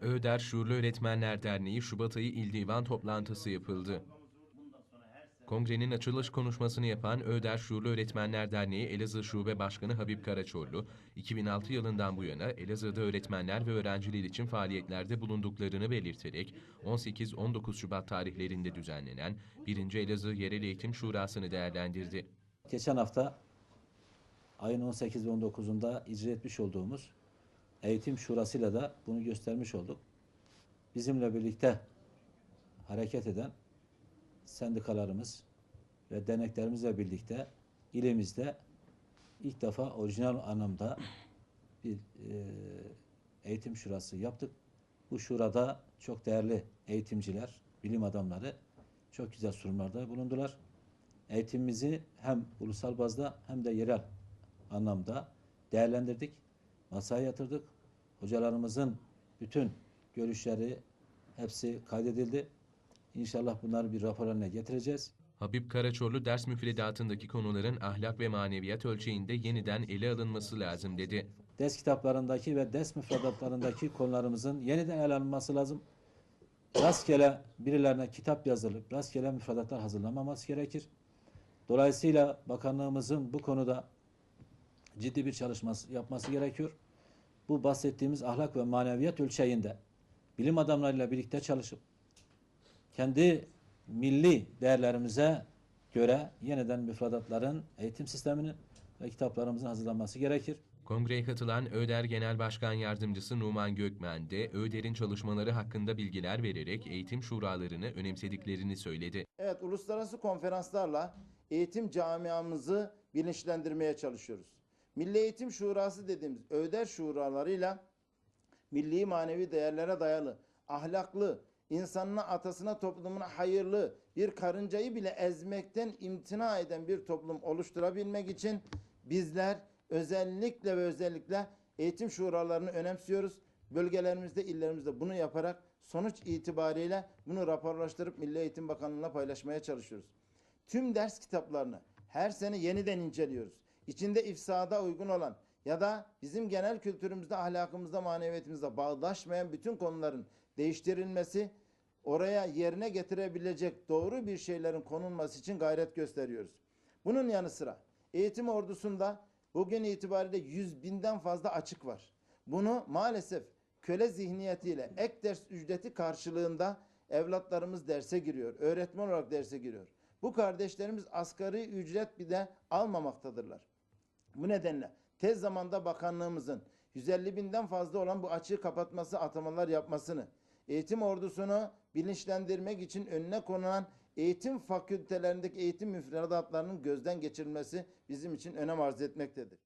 Öder Şuurlu Öğretmenler Derneği Şubat ayı İl Divan toplantısı yapıldı. Kongrenin açılış konuşmasını yapan Öder Şuurlu Öğretmenler Derneği Elazığ Şube Başkanı Habib Karaçorlu, 2006 yılından bu yana Elazığ'da öğretmenler ve öğrenciler için faaliyetlerde bulunduklarını belirterek 18-19 Şubat tarihlerinde düzenlenen 1. Elazığ Yerel Eğitim Şurası'nı değerlendirdi. Geçen hafta ayın 18 ve 19'unda icra etmiş olduğumuz eğitim şurasıyla da bunu göstermiş olduk. Bizimle birlikte hareket eden sendikalarımız ve derneklerimizle birlikte ilimizde ilk defa orijinal anlamda bir e, eğitim şurası yaptık. Bu şurada çok değerli eğitimciler, bilim adamları çok güzel sunumlarda bulundular eğitimimizi hem ulusal bazda hem de yerel anlamda değerlendirdik. Masaya yatırdık. Hocalarımızın bütün görüşleri hepsi kaydedildi. İnşallah bunları bir rapor haline getireceğiz. Habib Karaçorlu ders müfredatındaki konuların ahlak ve maneviyat ölçeğinde yeniden ele alınması lazım dedi. Ders kitaplarındaki ve ders müfredatlarındaki konularımızın yeniden ele alınması lazım. Rastgele birilerine kitap yazılıp rastgele müfredatlar hazırlamaması gerekir. Dolayısıyla bakanlığımızın bu konuda ciddi bir çalışması yapması gerekiyor. Bu bahsettiğimiz ahlak ve maneviyat ölçeğinde bilim adamlarıyla birlikte çalışıp kendi milli değerlerimize göre yeniden müfredatların eğitim sisteminin ve kitaplarımızın hazırlanması gerekir. Kongreye katılan ÖDER Genel Başkan Yardımcısı Numan Gökmen de ÖDER'in çalışmaları hakkında bilgiler vererek eğitim şuralarını önemsediklerini söyledi. Evet, uluslararası konferanslarla eğitim camiamızı bilinçlendirmeye çalışıyoruz. Milli Eğitim Şurası dediğimiz ÖDER şuralarıyla milli manevi değerlere dayalı, ahlaklı, insanına, atasına, toplumuna hayırlı bir karıncayı bile ezmekten imtina eden bir toplum oluşturabilmek için bizler özellikle ve özellikle eğitim şuralarını önemsiyoruz. Bölgelerimizde, illerimizde bunu yaparak sonuç itibariyle bunu raporlaştırıp Milli Eğitim Bakanlığı'na paylaşmaya çalışıyoruz. Tüm ders kitaplarını her sene yeniden inceliyoruz. İçinde ifsada uygun olan ya da bizim genel kültürümüzde, ahlakımızda, maneviyetimizde bağdaşmayan bütün konuların değiştirilmesi, oraya yerine getirebilecek doğru bir şeylerin konulması için gayret gösteriyoruz. Bunun yanı sıra eğitim ordusunda bugün itibariyle 100 binden fazla açık var. Bunu maalesef köle zihniyetiyle ek ders ücreti karşılığında evlatlarımız derse giriyor. Öğretmen olarak derse giriyor. Bu kardeşlerimiz asgari ücret bir de almamaktadırlar. Bu nedenle tez zamanda bakanlığımızın 150 binden fazla olan bu açığı kapatması, atamalar yapmasını, eğitim ordusunu bilinçlendirmek için önüne konulan eğitim fakültelerindeki eğitim müfredatlarının gözden geçirilmesi bizim için önem arz etmektedir.